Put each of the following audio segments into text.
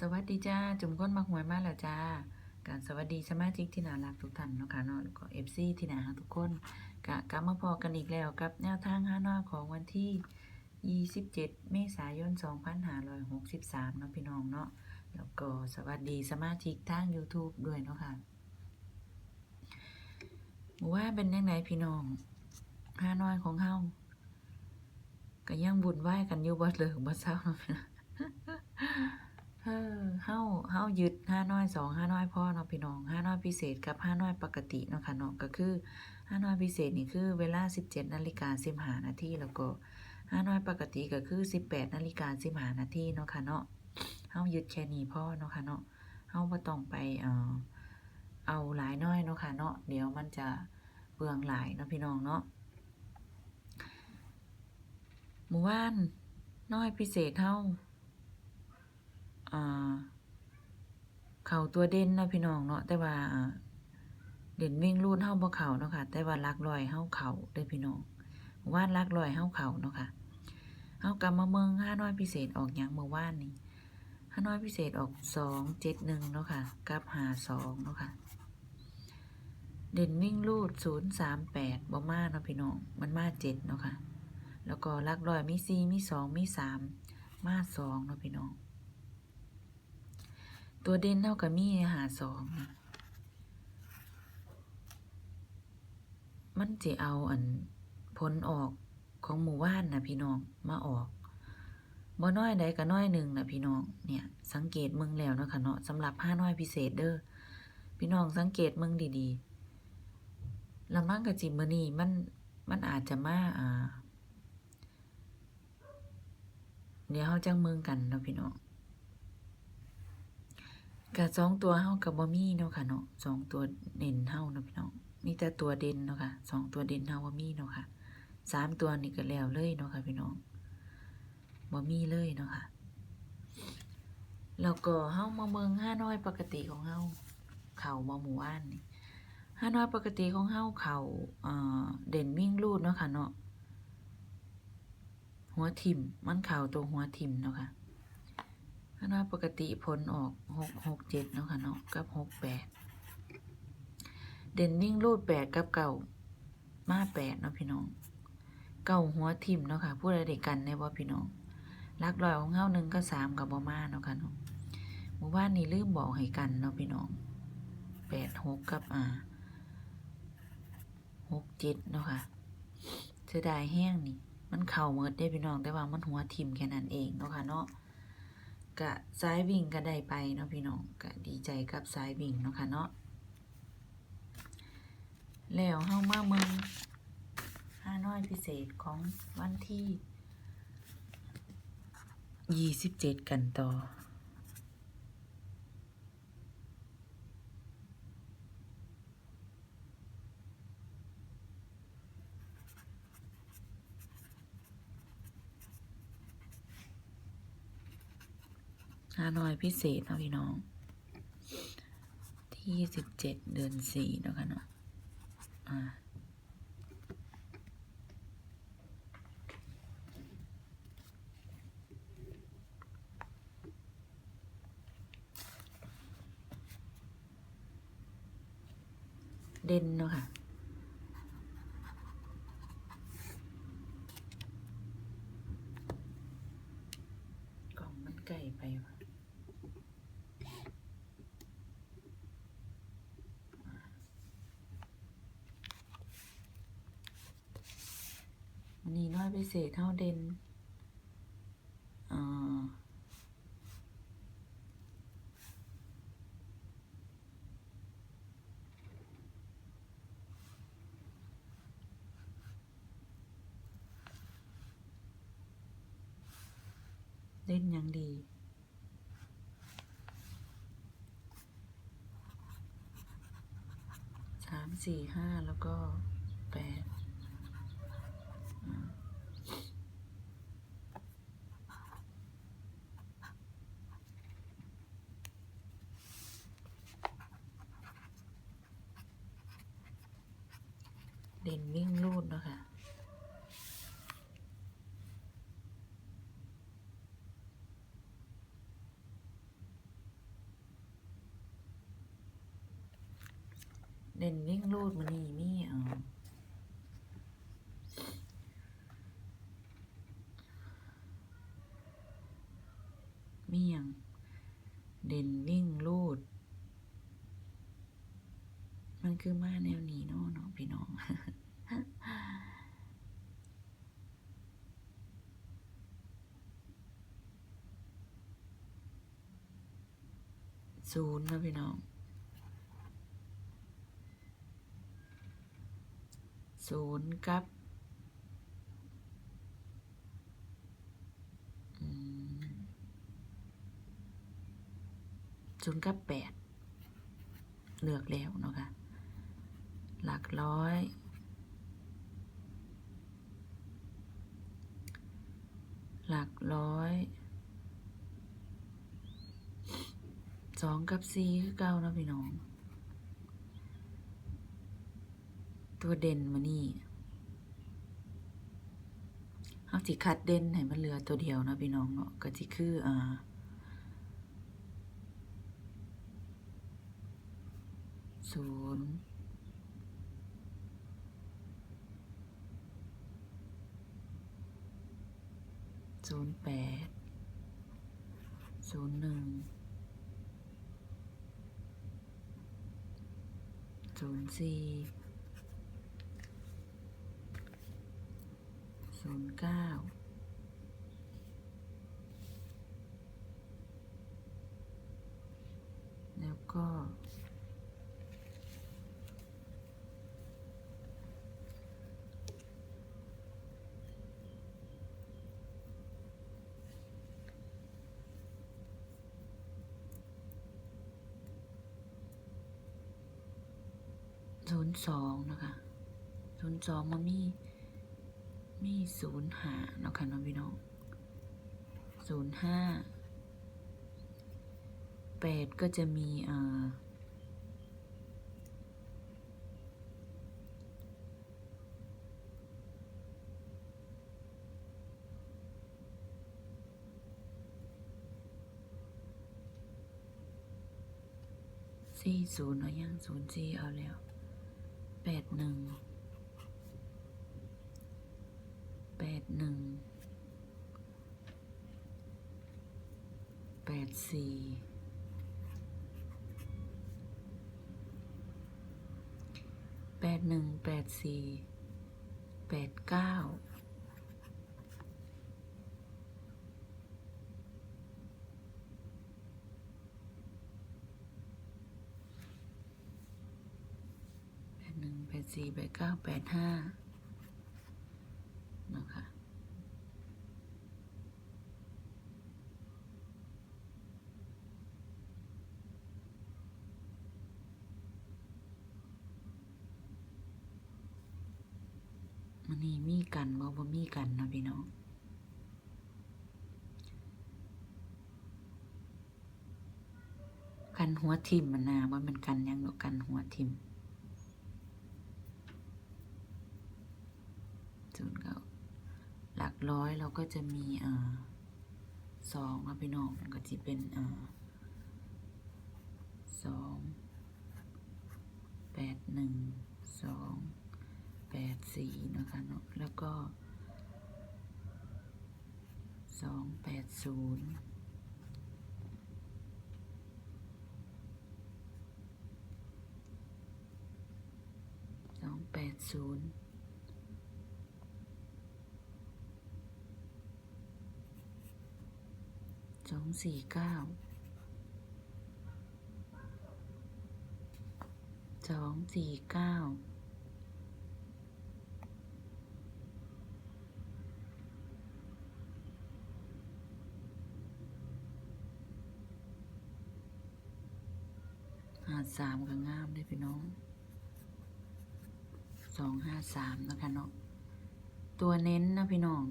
สวัสดีจ้า จุ่มก้นมาหวยมาแล้วจ้า การสวัสดีสมาชิกที่น่ารักทุกท่านนะคะเนาะแล้วก็เอฟซีที่น่ารักทุกคนกะกลับมาพอกันอีกแล้วกับแนวทางห้านอของวันที่ 27 เมษายน 2563เนาะพี่น้องเนาะแล้วก็สวัสดีสมาชิกทาง YouTube ด้วยเนาะค่ะว่าเป็นยังไงพี่น้องห้าน้อยของเฮาก็ยังบุญไหว้กันอยู่บ่เลิกบ่เศร้าเนาะพี่น้อง เออเฮาเฮายึดห้าน้อยสองห้าน้อยพ่อเนาะพี่น้องห้าน้อยพิเศษกับห้าน้อยปกติเนาะค่ะเนาะก็คือห้าน้อยพิเศษนี่คือเวลา17นาฬิกา15นาทีแล้วก็ห้าน้อยปกติก็คือ18นาฬิกา15นาทีเนาะค่ะเนาะเฮายึดแค่นี้พ่อเนาะค่ะเนาะเฮาบ่ต้องไปเอ่อเอาหลายน้อยเนาะค่ะเนาะเดี๋ยวมันจะเปลืองหลายเนาะพี่น้องเนาะหมู่บ้านน้อยพิเศษเฮาอ่า เข่าตัวเด่นเนาะพี่น้องเนาะแต่ว่าเด่นวิ่งรูดเฮาบ่เข่าเนาะค่ะ แต่ว่าลักลอยเฮาเข่าเด้อพี่น้องว่านลักลอยเฮาเข่าเนาะค่ะเฮากลับมาเมืองห้าน้อยพิเศษออกยังเมื่อวานนี่ห้าน้อยพิเศษออกสองเจ็ดหนึ่งเนาะค่ะกับหาสองเนาะค่ะเด่นวิ่งรูดศูนย์สามแปดบ่มาเนาะพี่น้องมันมาเจ็ดเนาะค่ะแล้วก็ลักลอยมีสี่มีสองมีสามมาสองเนาะพี่น้อง ตัวเด่นเท่ากับมีหาสองมันจะเอาอันผลออกของหมู่บ้านนะพี่น้องมาออกบ่น้อยใดก็น้อยหนึ่งนะพี่น้องเนี่ย สังเกตมึงแล้วนะค่ะเนาะสำหรับห้าน้อยพิเศษเด้อพี่น้องสังเกตมึงดีๆลำพังกับจิมเบอร์นี่มันมันอาจจะมาอ่า เดี๋ยวเขาจังเมืองกันเนาะพี่น้อง กับสองตัวเฮากับบอมี่เนาะค่ะเนาะสองตัวเด่นเฮาเนาะพี่น้องมีแต่ตัวเด่นเนาะค่ะสองตัวเด่นเฮาบอมี่เนาะค่ะสามตัวนี่ก็แล้วเลยเนาะค่ะพี่น้องบอมี่เลยเนาะค่ะแล้วก็เฮามาเมืองห้าน้อยปกติของเฮาเข่ามาหมู่บ้านนี่ห้าน้อยปกติของเฮาเข่าเด่นวิ่งลูดเนาะค่ะเนาะหัวทิ่มมันเข่าตัวหัวทิ่มเนาะค่ะ ถ้าน้อยปกติผลออกหกหกเจ็ดเนาะค่ะเนาะกับหกแปดเด่นวิ่งรูดแปดกับเก่ามาแปดเนาะพี่น้อง เก่าหัวทิมเนาะค่ะผู้ใดเด็กกันในว่าพี่น้องลักลอยของเฮาหนึ่งก็สามกับบอมาเนาะค่ะเนาะหมู่บ้านนี้ลืมบอกให้กันเนาะพี่น้องแปดหกกับอ่าหกเจ็ดเนาะค่ะเสียดายแห้งนี่ มันเข่าเมิดได้พี่น้องแต่ว่ามันหัวทิมแค่นั้นเองเนาะค่ะเนาะ กะสายวิ่งก็ได้ไปเนาะพี่น้องกะดีใจกับสายวิ่งเนาะค่ะเนาะแล้วเฮามาเมืองห้าน้อยพิเศษของวันที่ยี่สิบเจ็ดกันต่อ ฮานอยพิเศษเนาะพี่น้อง ที่สิบเจ็ดเดือนสี่เนาะคะเนาะอ่าเด่นเนาะค่ะ กล่องมันไก่ไปวะ วันนี้น้อย พิเศษเท่าเด่นอ่าเล่นยังดี สาม สี่ ห้า แล้วก็แปด เด่นวิ่งรูดเนาะคะ ด่นวิ่งรูดมันนี่มีเอ่อ มีหยังเด่นวิ่งรูด มันคือมาแนวนี้เนาะเนาะพี่น้องศูนย์นะพี่น้องศูนย์กับ ศูนย์กับแปดเลือกแล้วเนาะค่ะหลักร้อย หลักร้อยสองกับสี่คือเก้านะพี่น้อง ตัวเด่นมานี่เอาสิคัดเด่นให้มันเหลือตัวเดียวนะพี่น้องเนาะก็สิคืออ่า ศูนย์ศูนย์แปดศูนย์หนึ่งศูนย์สี่ศูนย์เก้าแล้วก็ ศูนย์สองนะคะศูนย์สองมันมีมีศูนย์หาเนาะค่ะน้องพี่น้องศูนย์ห้าแปดก็จะมีเอ่อสี่ศูนย์เอายังศูนย์สี่เอาแล้ว แปดหนึ่งแปดหนึ่งแปดสี่แปดหนึ่งแปดสี่แปดเก้า แปดห นึ่งแปดสี่แปดเก้าแปดห้านะคะมันนี่มีกันบ่บ่มีกันนะพี่น้องกันหัวทิมมันนาว่ามันกันยังดอกกันหัวทิม ศูนย์เก้าหลักร้อยเราก็จะมีอ่อสองนะพี่น้องก็จะเป็นอ่อสองแปดหนึ่งสองแปดสี่นะคะเนาะแล้วก็สองแปดศูนย์สองแปดศูนย์ สองสี่เก้าสองสี่เก้าหาสามก็งามเลยพี่น้องสองห้าสามนะคะเนาะตัวเน้นนะพี่น้อง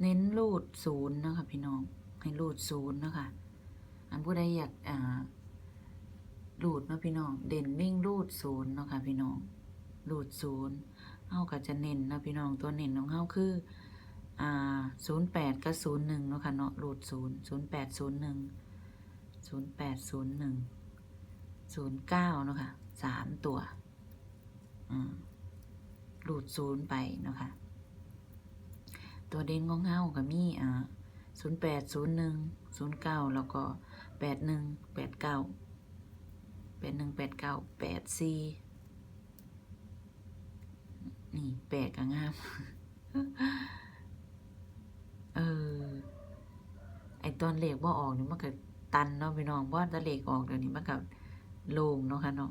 เน้นรูดศูนย์นะคะพี่น้องให้รูดศูนย์นะคะอันผู้ใดอยากอ่ารูดเนาะพี่น้องเด่นวิ่งรูดศูนย์เนาะค่ะพี่น้องรูดศูนย์เฮาก็จะเน้นนะพี่น้องตัวเน้นของเฮาคืออ่าศูนย์แปดกับศูนย์หนึ่งเนาะค่ะเนาะรูดศูนย์ศูนย์แปดศูนย์หนึ่งศูนย์แปดศูนย์หนึ่งศูนย์เก้าเนาะค่ะสามตัวอืมหลุดศูนย์ไปเนาะคะ ตัวเด่นของเฮาก็มีอ่าศูนย์แปดศูนย์หนึ่งศูนย์เก้าแล้วก็แปดหนึ่งแปดเก้าแปดหนึ่งแปดเก้าแปดสี่นี่แปดก็งาม เออ ไอตอนเลขว่าออกนี่มันก็ตันเนาะพี่น้องเพราะว่าถ้าเลขออกเดี๋ยวนี้มันก็โล่งเนาะค่ะเนาะ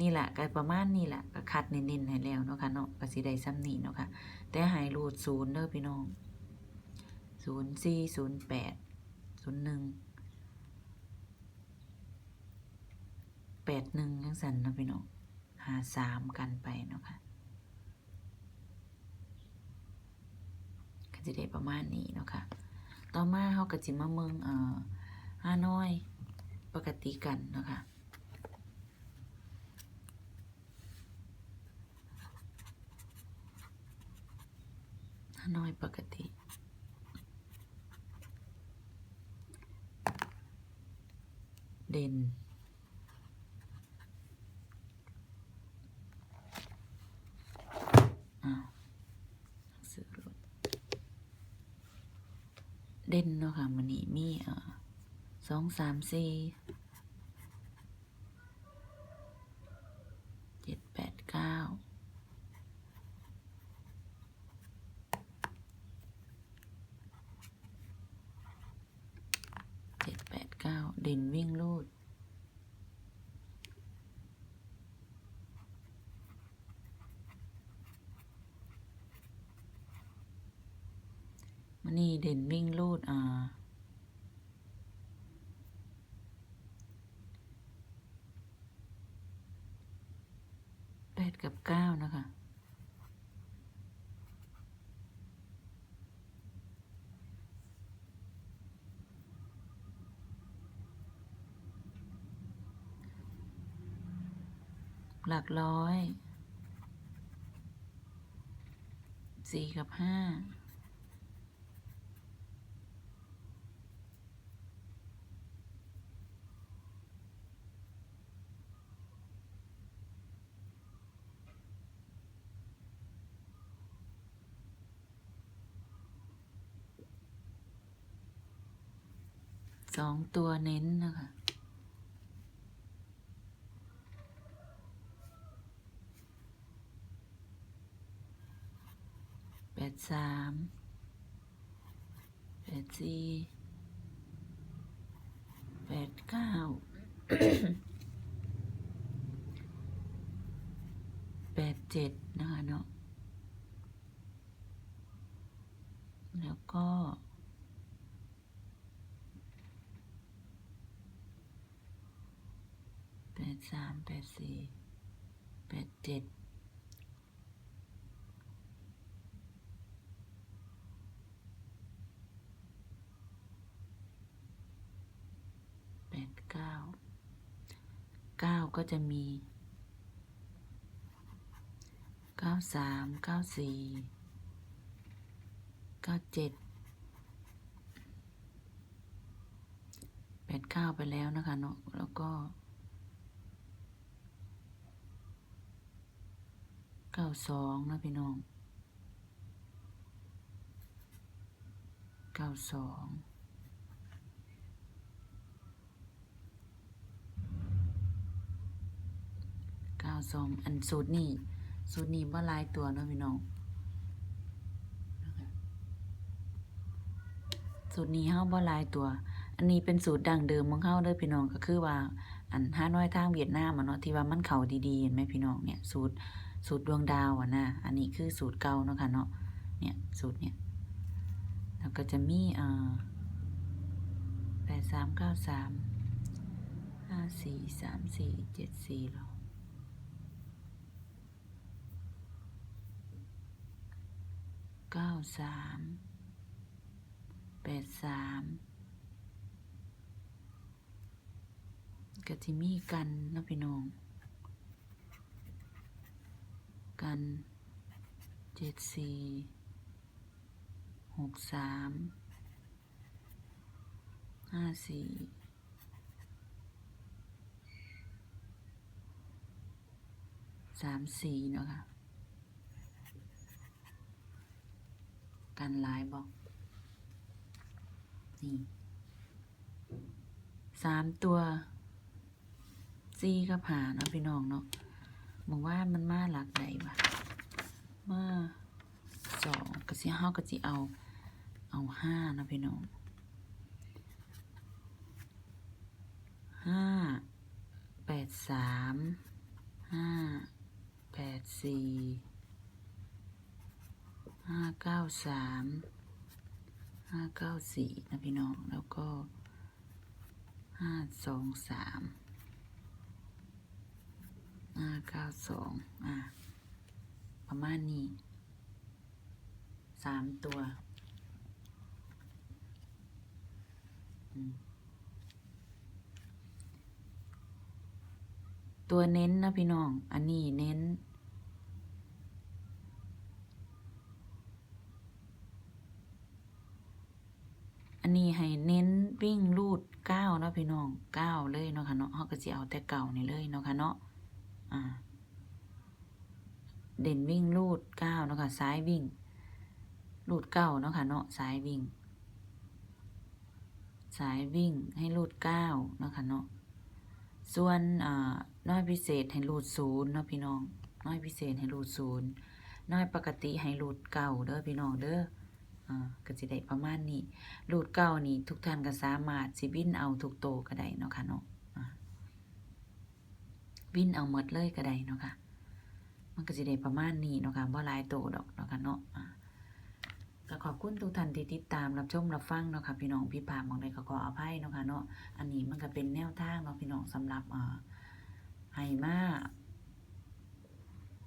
นี่แหละก็ประมาณนี่แหละก็คัดเน้นๆให้แล้วเนาะค่ะเนาะก็สิได้ซ้ำนี่เนาะค่ะแต่หายรูดศูนย์เด้อพี่น้องศูนย์สี่ศูนย์แปดศูนย์หนึ่งแปดหนึ่งยังสันเนะพี่น้องหาสามกันไปเนาะค่ะก็จะได้ประมาณนี้เนาะค่ะ ต่อมาเขาก็จิมาเมืองเอ่อฮานอยปกติกันเนาะค่ะ น้อยปกติ เด่นอ้าวหนังสือหลุดเด่นเนาะค่ะมันนี้มีเอ่อสองสามสี่เจ็ดแปดเก้าเจ็ดแปด เก้าเด่นวิ่งลูด มันนี่เด่นวิ่งลูดอ่าแปดกับเก้านะคะ หลักร้อยสี่กับห้าสองตัวเน้นนะคะ แปด สามแปดสี่แปดเก้าแปดเจ็ดนะคะเนาะแล้วก็แปดสามแปดสี่แปดเจ็ด ก็จะมี 93 94 97 89 ไปแล้วนะคะเนาะแล้วก็ 92 นะพี่น้อง 92 สองอันสูตรนี่สูตรนี้ว่ลายตัวเนาะพี่น้องสูตรนี้เฮาบ่ลายตัว อันนี้เป็นสูตรดั้งเดิมของเฮาเด้อพี่น้องก็คือว่า อันห้าน้อยทางเวียดนามอะเนาะที่ว่ามันเข้าดีๆเห็นไหมพี่น้องเนี่ยสูตรสูตรดวงดาวอะนะอันนี้คือสูตรเก่าเนาะค่ะเนาะเนี่ยสูตรเนี่ยแล้วก็จะมีอ่าแปดสามเก้าสามห้าสี่สามสี่เจ็ดสี่หรอ เก้าสามแปดสามก็จะมีกันนะพี่น้อง กันเจ็ดสี่หกสามห้าสี่สามสี่เนาะค่ะ กันหลายบอกนี่สามตัวสี่กับหาเนาะพี่น้องเนาะบอกว่ามันมาหลักใดวะมาสองก็สิห้าก็สิเอาเอาห้านะพี่น้องห้าแปดสามห้าแปดสี่ เก้าสามห้าเก้าสี่นะพี่น้อง แล้วก็ห้าสองสามห้าเก้าสองอะ ประมาณนี้สามตัวตัวเน้นนะพี่น้อง อันนี้เน้น นนี้ให้เน้นวิ่งรูดเก้าเนาะพี่น้องเก้าเลยเนาะค่ะเนาะเขาก็จะเอาแต่เก่านี่เลยเนาะค่ะเนาะอ่า เด่นวิ่งรูดเก้าเนาะค่ะซ้ายวิ่งรูดเก้าเนาะค่ะเนาะซ้ายวิ่งสายวิ่งให้รูดเก้าเนาะค่ะเนาะ ส่วนอ่าน้อยพิเศษให้รูดศูนย์เนาะพี่น้อง น้อยพิเศษให้รูดศูนย์น้อยปกติให้รูดเก้าเด้อพี่น้องเด้อ อ่าก็จะได้ประมาณนี้รูดเก้านี่ทุกท่านก็สามารถสิวินเอาทุกโตก็ได้เนาะค่ะเนาะวินเอาหมดเลยก็ได้เนาะค่ะมันก็จะได้ประมาณนี้เนาะค่ะบ่หลายโตดอกเนาะค่ะเนาะก็ขอบคุณทุกท่านที่ติดตามรับชมรับฟังเนาะค่ะพี่น้องพี่ปามองใดก็ขออภัยเนาะค่ะเนาะอันนี้มันก็เป็นแนวทางเนาะพี่น้องสำหรับอ่าให้มา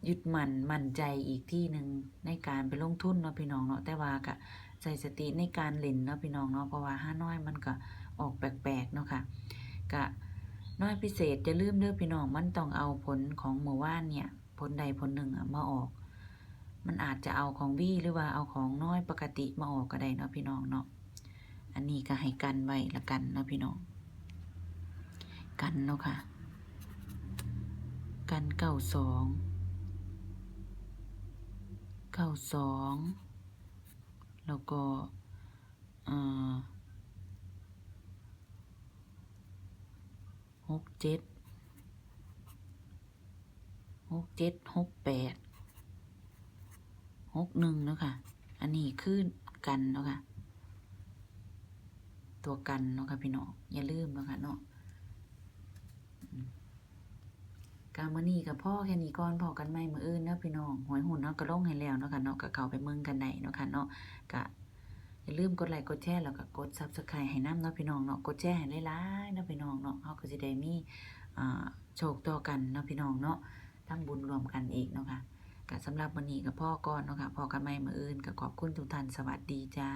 ยึดมั่นมั่นใจอีกที่หนึ่งในการไปลงทุนเนาะพี่น้องเนาะแต่ว่าก็ ใส่สติในการเล่นเนาะพี่น้องเนาะเพราะว่าห้าน้อยมันก็ออกแปลกๆเนาะค่ะก็น้อยพิเศษจะลืมเด้อพี่น้องมันต้องเอาผลของเมื่อวานเนี่ยผลใดผลหนึ่งอะมาออก มันอาจจะเอาของวี่หรือว่าเอาของน้อยปกติมาออกก็ได้เนาะพี่น้องเนาะอันนี้ก็ให้กันไว้ละกันเนาะพี่น้อง กันเนาะค่ะ กันเก้าสองเก้าสอง แล้วก็หกเจ็ดหกเจ็ดหกแปดหกหนึ่งเนาะค่ะ อันนี้คือกันเนาะค่ะ ตัวกันเนาะค่ะพี่น้องอย่าลืมเนาะค่ะเนาะอืม กามื่อนี้กับพ่อแค่นี้ก่อนพอกันไหมมืออื่นเนาะพี่น้องหวยหุ่นเนาะก็ลงให้แล้วเนาะค่ะเนาะก็เข้าไปเมืองกันได้เนาะค่ะเนาะก็อย่าลืมกดไลค์กดแชร์แล้วก็กดซับสไครต์ให้น้ำเนาะพี่น้องเนาะกดแชร์ให้หลายๆเนาะพี่น้องเนาะเขาก็จะได้มีอ่าโชคต่อกันเนาะพี่น้องเนาะทำบุญรวมกันอีกเนาะค่ะก็สำหรับวันนี้กับพ่อก่อนเนาะค่ะพอกันใหม่มืออื่นก็ขอบคุณทุกท่านสวัสดีจ้า